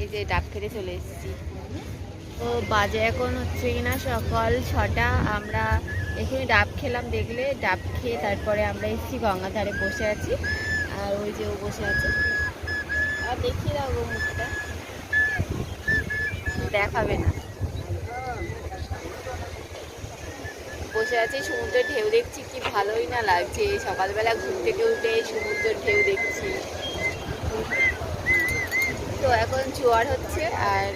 এই যে ডাব খেতে চলে এসেছি। তো বাজে এখন হচ্ছে কিনা সকাল ছটা। আমরা এখানে ডাব খেলাম দেখলে, ডাব খেয়ে তারপরে আমরা এসেছি গঙ্গার ধারে বসে আছি। আর ওই যে ও বসে আছে। আর দেখিয়ে দাও মুখটা। দেখাবে না। বসে আছি, সমুদ্রের ঢেউ দেখছি, কি ভালোই না লাগছে। সকালবেলা ঘুম থেকে উঠে সমুদ্রের ঢেউ দেখছি। তো এখন জোয়ার হচ্ছে আর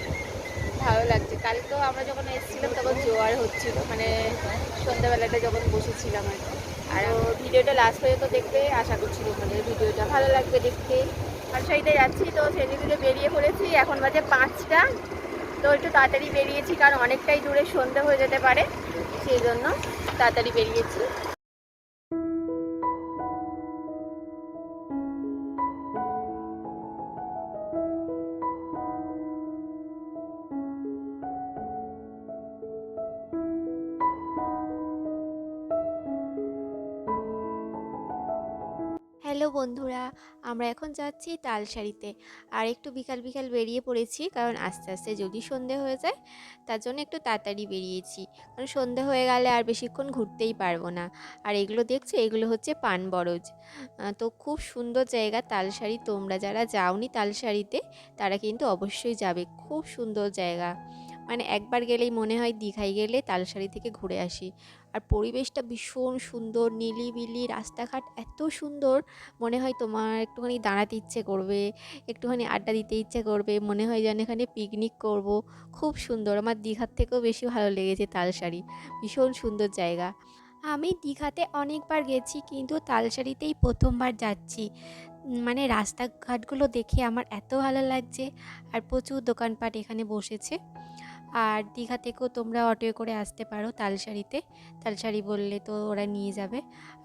ভালো লাগছে। কালকেও আমরা যখন এসেছিলাম তখন জোয়ার হচ্ছিল মানে সন্ধ্যাবেলাটা যখন বসেছিলাম আর। আর ভিডিওটা লাস্ট পর্যন্ত দেখবে, আশা করছি তোমাদের ভিডিওটা ভালো লাগবে দেখতে। আর সাইডে যাচ্ছি, তো সেদিকে বেরিয়ে পড়েছি, এখন বাজে পাঁচটা। তো একটু তাড়াতাড়ি বেরিয়েছি, কারণ অনেকটাই দূরে সন্ধে হয়ে যেতে পারে, সেই জন্য তাড়াতাড়ি বেরিয়েছি। হ্যালো বন্ধুরা, আমরা এখন যাচ্ছি তালসারিতে আর একটু বিকাল বিকাল বেরিয়ে পড়েছি, কারণ আস্তে আস্তে যদি সন্ধে হয়ে যায়, তার জন্য একটু তাড়াতাড়ি বেরিয়েছি। কারণ সন্ধে হয়ে গেলে আর বেশিক্ষণ ঘুরতেই পারব না। আর এগুলো দেখছ? এগুলো হচ্ছে পান বরজ। তো খুব সুন্দর জায়গা তালসারি তোমরা যারা যাওনি তালসারিতে তারা কিন্তু অবশ্যই যাবে। খুব সুন্দর জায়গা। মানে একবার গেলেই মনে হয় দীঘায় গেলে তালসারি থেকে ঘুরে আসি। আর পরিবেশটা ভীষণ সুন্দর, নিলিবিলি, রাস্তাঘাট এত সুন্দর। মনে হয় তোমার একটুখানি দাঁড়াতে ইচ্ছে করবে, একটুখানি আড্ডা দিতে ইচ্ছে করবে, মনে হয় যেন এখানে পিকনিক করব। খুব সুন্দর, আমার দীঘার থেকেও বেশি ভালো লেগেছে তালসারি ভীষণ সুন্দর জায়গা। আমি দীঘাতে অনেকবার গেছি, কিন্তু তালসারিতেই প্রথমবার যাচ্ছি। মানে রাস্তাঘাটগুলো দেখে আমার এত ভালো লাগছে। আর প্রচুর দোকানপাট এখানে বসেছে। আর দীঘা থেকেও তোমরা অটোয় করে আসতে পারো তালসারিতে তালসারি বললে তো ওরা নিয়ে যাবে।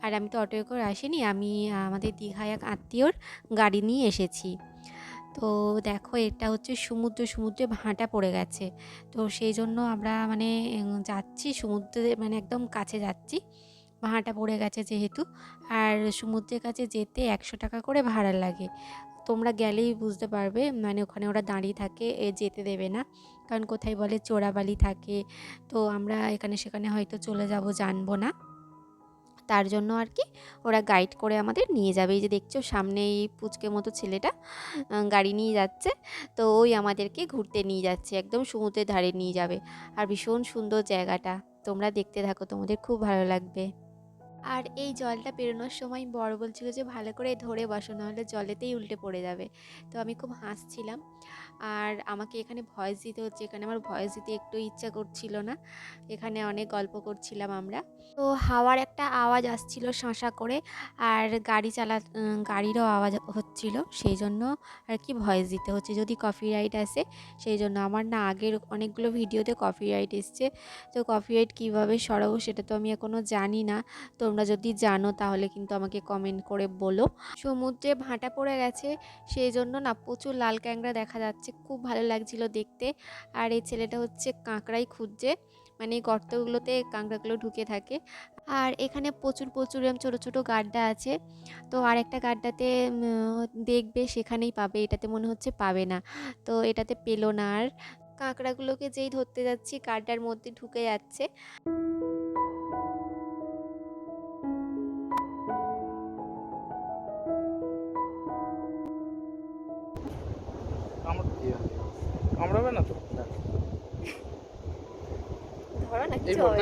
আর আমি তো অটোয় করে আসিনি, আমি, আমাদের দীঘায় এক আত্মীয়র গাড়ি নিয়ে এসেছি। তো দেখো, এটা হচ্ছে সমুদ্র, সমুদ্রে ভাঁটা পড়ে গেছে। তো সেই জন্য আমরা মানে যাচ্ছি সমুদ্রে মানে একদম কাছে যাচ্ছি। ভাঁটা পড়ে গেছে যেহেতু। আর সমুদ্রের কাছে যেতে একশো টাকা করে ভাড়া লাগে। তোমরা গেলেই বুঝতে পারবে মানে ওখানে ওরা দাঁড়িয়ে থাকে, এ যেতে দেবে না। কারণ কোথায় বলে চোরাবালি থাকে, তো আমরা এখানে সেখানে হয়তো চলে যাব, জানব না। তার জন্য আর কি ওরা গাইড করে আমাদের নিয়ে যাবে। এই যে দেখছ, সামনে এই পুচকে মতো ছেলেটা গাড়ি নিয়ে যাচ্ছে, তো ওই আমাদেরকে ঘুরতে নিয়ে যাচ্ছে, একদম সমুদ্রের ধারে নিয়ে যাবে। আর ভীষণ সুন্দর জায়গাটা, তোমরা দেখতে থাকো, তোমাদের খুব ভালো লাগবে। আর এই জলটা পেরোনোর সময় বড় বলছিল যে, ভালো করে ধরে বসো, নাহলে জলেতেই উল্টে পড়ে যাবে। তো আমি খুব হাসছিলাম। আর আমাকে এখানে ভয়েস দিতে হচ্ছে। এখানে আমার ভয়েস দিতে একটু ইচ্ছা করছিল না। এখানে অনেক গল্প করছিলাম আমরা। তো হাওয়ার একটা আওয়াজ আসছিল শাঁসা করে আর গাড়ি চালা গাড়িরও আওয়াজ হচ্ছিল। সেই জন্য আর কি ভয়েস দিতে হচ্ছে। যদি কপি রাইট আসে, সেই জন্য। আমার না আগের অনেকগুলো ভিডিওতে কপি রাইট এসছে। তো কপি রাইট কীভাবে সরাবো সেটা তো আমি এখনও জানি না। তোমরা যদি জানো তাহলে কিন্তু আমাকে কমেন্ট করে বলো। সমুদ্রে ভাঁটা পড়ে গেছে। সেই জন্য না প্রচুর লাল ক্যাংরা দেখা যাচ্ছে। খুব ভালো লাগছিল দেখতে। আর এই ছেলেটা হচ্ছে কাঁকড়াই খুঁজছে। মানে গর্তগুলোতে কাঁকড়াগুলো ঢুকে থাকে। আর এখানে প্রচুর প্রচুর এরম ছোটো ছোটো গাড্ডা আছে। তো আর একটা গাড্ডাতে দেখবে সেখানেই পাবে। এটাতে মনে হচ্ছে পাবে না। তো এটাতে পেল না আর। কাঁকড়াগুলোকে যেই ধরতে যাচ্ছি, গাড্ডার মধ্যে ঢুকে যাচ্ছে। কামড়াবে না তো? ধরো না এই কিছু হবে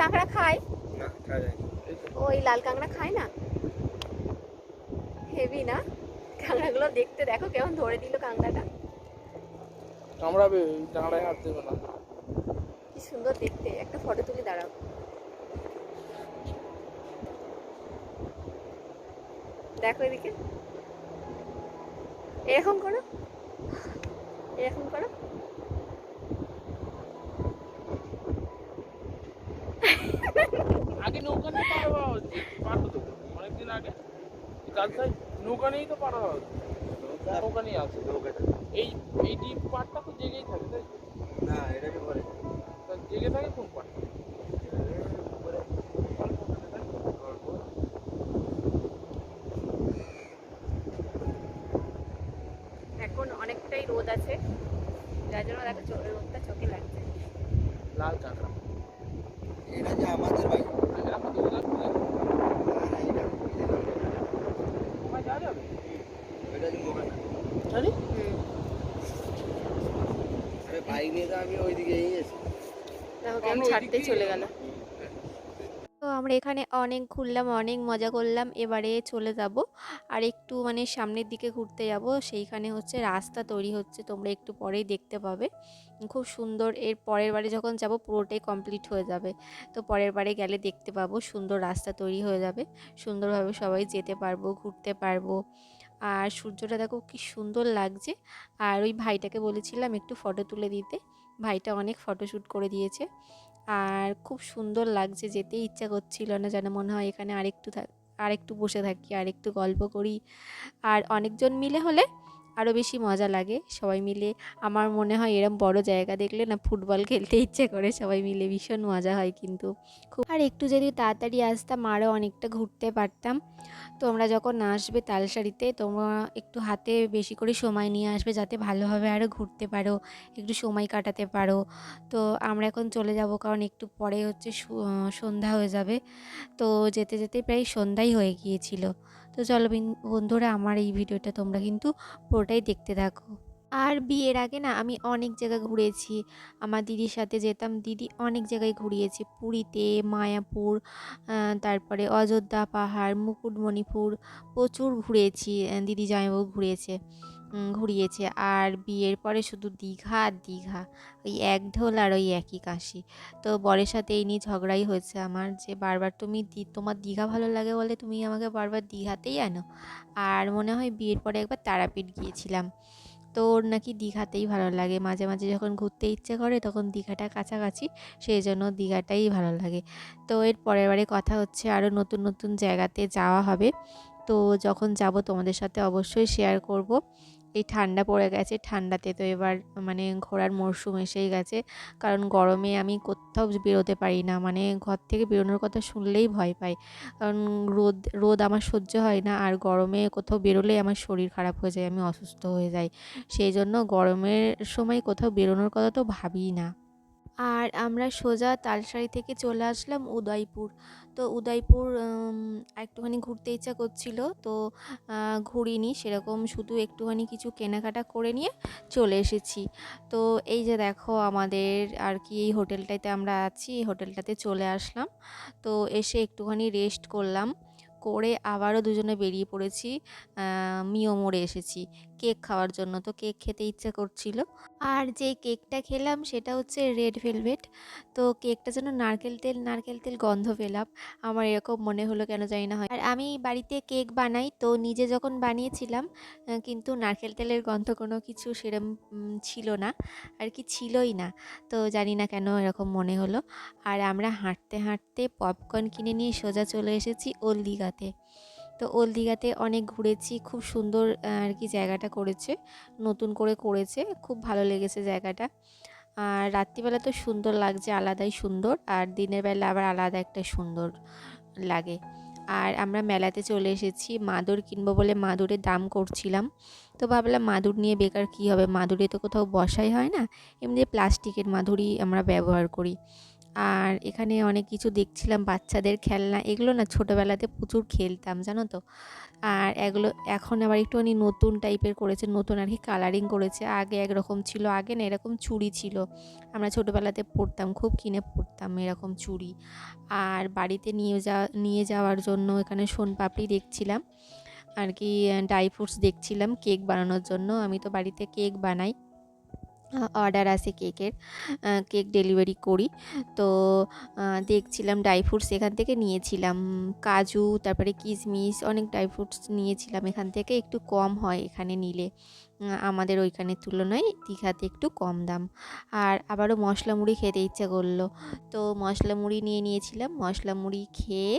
কাঁকড়া খায়। না খাওয়া যায় না। এই তো। ও এই লাল কাঁকড়া খায় না? হেভি না? কাঁকড়াগুলো দেখতে দেখো কেমন ধরে দিল কাঁকড়াটা। কামড়াবে ডাঁড়ায় হাত দেবে না। কি সুন্দর দেখতে। একটা ফটো তুলে দাঁড়াও। দেখো এদিকে। এরকম করো। এরকম করো। আগে নৌকা নিয়ে পার হওয়া হচ্ছে পারতো তো অনেকদিন আগে। কালসাই নৌকা নিয়েই তো পার হওয়া হচ্ছে নৌকা নিয়ে আছে। এই এই ডিপ পাটটা তো জেগেই থাকে তাই তো? না এটা কি করে জেগে থাকে কোন পাটটা করে অল্প করে, তাই তো? গল্প তার জন্য দেখো রোদটা চোখে লাগছে। লাল কাঁকড়া। এটা যে আমাদের আরে বাইক নিয়ে তো আমি ওইদিকে গেছি দেখো কেমন ছাড়তে চলে গেল। তো আমরা এখানে অনেক ঘুরলাম, অনেক মজা করলাম। এবারে চলে যাব। আর একটু মানে সামনের দিকে ঘুরতে যাব। সেইখানে হচ্ছে রাস্তা তৈরি হচ্ছে। তোমরা একটু পরেই দেখতে পাবে। খুব সুন্দর। এর পরের বারে যখন যাব, পুরোটাই কমপ্লিট হয়ে যাবে। তো পরের বারে গেলে দেখতে পাবো সুন্দর রাস্তা তৈরি হয়ে যাবে। সুন্দরভাবে সবাই যেতে পারব, ঘুরতে পারব। আর সূর্যটা দেখো কি সুন্দর লাগছে। আর ওই ভাইটাকে বলেছিলাম একটু ফটো তুলে দিতে। ভাইটা অনেক ফটোশ্যুট করে দিয়েছে। আর খুব সুন্দর লাগছে যেতে। ইচ্ছা করছিল না যেন মনে হয় এখানে আরেকটু থাক আরেকটু বসে থাকি আর একটু গল্প করি। আর অনেকজন মিলে হলে আরও বেশি মজা লাগে। সবাই মিলে আমার মনে হয় এরম বড় জায়গা দেখলে না ফুটবল খেলতে ইচ্ছে করে। সবাই মিলে ভীষণ মজা হয় কিন্তু। খুব আর একটু যদি তাড়াতাড়ি আসতাম আরও অনেকটা ঘুরতে পারতাম। তোমরা যখন আসবে তালসারিতে, তোমরা একটু হাতে বেশি করে সময় নিয়ে আসবে যাতে ভালোভাবে আরও ঘুরতে পারো, একটু সময় কাটাতে পারো। তো আমরা এখন চলে যাব কারণ একটু পরে হচ্ছে সন্ধ্যা হয়ে যাবে। তো যেতে যেতে প্রায় সন্ধ্যাই হয়ে গিয়েছিল। তো চলো বিন- বন্ধুরা আমার এই ভিডিওটা তোমরা কিন্তু পুরোটাই দেখতে থাকো। আর বিয়ের আগে না আমি অনেক জায়গায় ঘুরেছি। আমার দিদির সাথে যেতাম দিদি অনেক জায়গায় ঘুরিয়েছে। পুরীতে মায়াপুর তারপরে অযোধ্যা পাহাড় মুকুটমণিপুর প্রচুর ঘুরেছি। দিদি জামাইবাবু ঘুরিয়েছে উম, ঘুরিয়েছে। আর বিয়ের পরে শুধু দীঘা আর দীঘা, ওই এক ঢোল আর ওই একই কাশি। তো বরের সাথে এই নিয়ে ঝগড়াই হয়েছে আমার যে, বারবার তুমি তোমার দীঘা ভালো লাগে বলে তুমি আমাকে বারবার দীঘাতেই আনো। আর মনে হয় বিয়ের পরে একবার তারাপীঠ গিয়েছিলাম। তো ওর নাকি দীঘাতেই ভালো লাগে। মাঝে মাঝে যখন ঘুরতে ইচ্ছে করে তখন দীঘাটা কাছাকাছি, সেই জন্য দীঘাটাই ভালো লাগে। তো এর পরের বারে কথা হচ্ছে আরও নতুন নতুন জায়গাতে যাওয়া হবে। তো যখন যাব তোমাদের সাথে অবশ্যই শেয়ার করব। এই ঠান্ডা পড়ে গেছে, ঠান্ডাতে তো এবার মানে ঘোরার মরশুম এসেই গেছে। কারণ গরমে আমি কোথাও বেরোতে পারি না মানে ঘর থেকে বেরোনোর কথা শুনলেই ভয় পাই। কারণ রোদ রোদ আমার সহ্য হয় না, আর গরমে কোথাও বেরোলেই আমার শরীর খারাপ হয়ে যায়, আমি অসুস্থ হয়ে যাই। সেই জন্য গরমের সময় কোথাও বেরোনোর কথা তো ভাবিই না। আর আমরা সোজা তালসারি থেকে চলে আসলাম উদয়পুর। তো উদয়পুর একটুখানি ঘুরতে ইচ্ছা করছিল তো ঘুরিনি। সেরকম শুধু একটুখানি কিছু কেনাকাটা করে নিয়ে চলে এসেছি। তো এই যে দেখো আমাদের আর কি এই হোটেলটাতে আমরা আছি এই হোটেলটাতে চলে আসলাম। তো এসে একটুখানি রেস্ট করলাম। করে আবারও দুজনে বেরিয়ে পড়েছি আহ, মিও মোড়ে এসেছি। কেক খাওয়ার জন্য। তো কেক খেতে ইচ্ছা করছিল। আর যে কেকটা খেলাম সেটা হচ্ছে রেড ভেলভেট তো কেকটা যেন নারকেল তেল নারকেল তেল গন্ধ পেলাম। আমার এরকম মনে হলো কেন জানি না হয়। আর আমি বাড়িতে কেক বানাই, তো নিজে যখন বানিয়েছিলাম কিন্তু নারকেল তেলের গন্ধ কোনো কিছু সেরম ছিল না। আর কি ছিলই না। তো জানি না কেন এরকম মনে হলো। আর আমরা হাঁটতে হাঁটতে পপকর্ন কিনে নিয়ে সোজা চলে এসেছি ওল দীঘাতে তো ওল দীঘাতে অনেক ঘুরেছি, খুব সুন্দর আর কি জায়গাটা করেছে, নতুন করে করেছে, খুব ভালো লেগেছে জায়গাটা। আর রাত্রিবেলা তো সুন্দর লাগছে, আলাদাই সুন্দর, আর দিনের বেলা আবার আলাদা একটা সুন্দর লাগে। আর আমরা মেলাতে চলে এসেছি, মাদুর কিনবো বলে মাদুরের দাম করছিলাম, তো ভাবলাম মাদুর নিয়ে বেকার কী হবে? মাদুরে তো কোথাও বসাই হয় না, এমনি প্লাস্টিকের মাদুরই আমরা ব্যবহার করি। আর এখানে অনেক কিছু দেখছিলাম বাচ্চাদের খেলনা। এগুলো না ছোটোবেলাতে প্রচুর খেলতাম, জানো তো? আর এগুলো এখন আবার একটুখানি নতুন টাইপের করেছে, নতুন আর কি কালারিং করেছে। আগে একরকম ছিল, আগে না এরকম চুড়ি ছিল। আমরা ছোটোবেলাতে পড়তাম, খুব কিনে পড়তাম এরকম চুড়ি। আর বাড়িতে নিয়ে যাওয়া নিয়ে যাওয়ার জন্য এখানে সোনপাপড়ি দেখছিলাম। আর কি ড্রাই ফ্রুটস দেখছিলাম কেক বানানোর জন্য। আমি তো বাড়িতে কেক বানাই। অর্ডার আসে কেকের কেক ডেলিভারি করি। তো দেখছিলাম ড্রাই ফ্রুটস এখান থেকে নিয়েছিলাম, কাজু, তারপরে কিশমিশ, অনেক ড্রাই ফ্রুটস নিয়েছিলাম এখান থেকে, একটু কম হয় এখানে নিলে। আমাদের ওইখানের তুলনায় দীঘাতে একটু কম দাম। আর আবারও মশলা মুড়ি খেতে ইচ্ছা করল। তো মশলা মুড়ি নিয়ে নিয়েছিলাম মশলা মুড়ি খেয়ে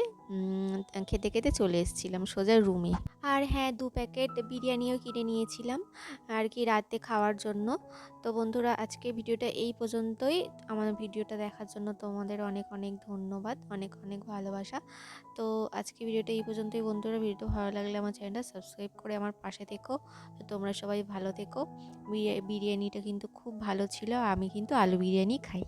খেতে খেতে চলে এসেছিলাম সোজা রুমে আর হ্যাঁ দু প্যাকেট বিরিয়ানিও কিনে নিয়েছিলাম। আর কি রাতে খাওয়ার জন্য। তো বন্ধুরা, আজকে ভিডিওটা এই পর্যন্তই। আমার ভিডিওটা দেখার জন্য তোমাদের অনেক অনেক ধন্যবাদ। অনেক অনেক ভালোবাসা। তো আজকে ভিডিওটা এই পর্যন্তই বন্ধুরা। ভিডিও ভালো লাগলে আমার চ্যানেলটা সাবস্ক্রাইব করে আমার পাশে থেকো। তো তোমরা সবাই ভালো থেকো। বিরিয়া- বিরিয়ানিটা কিন্তু খুব ভালো ছিল। আমি কিন্তু আলু বিরিয়ানি খাই।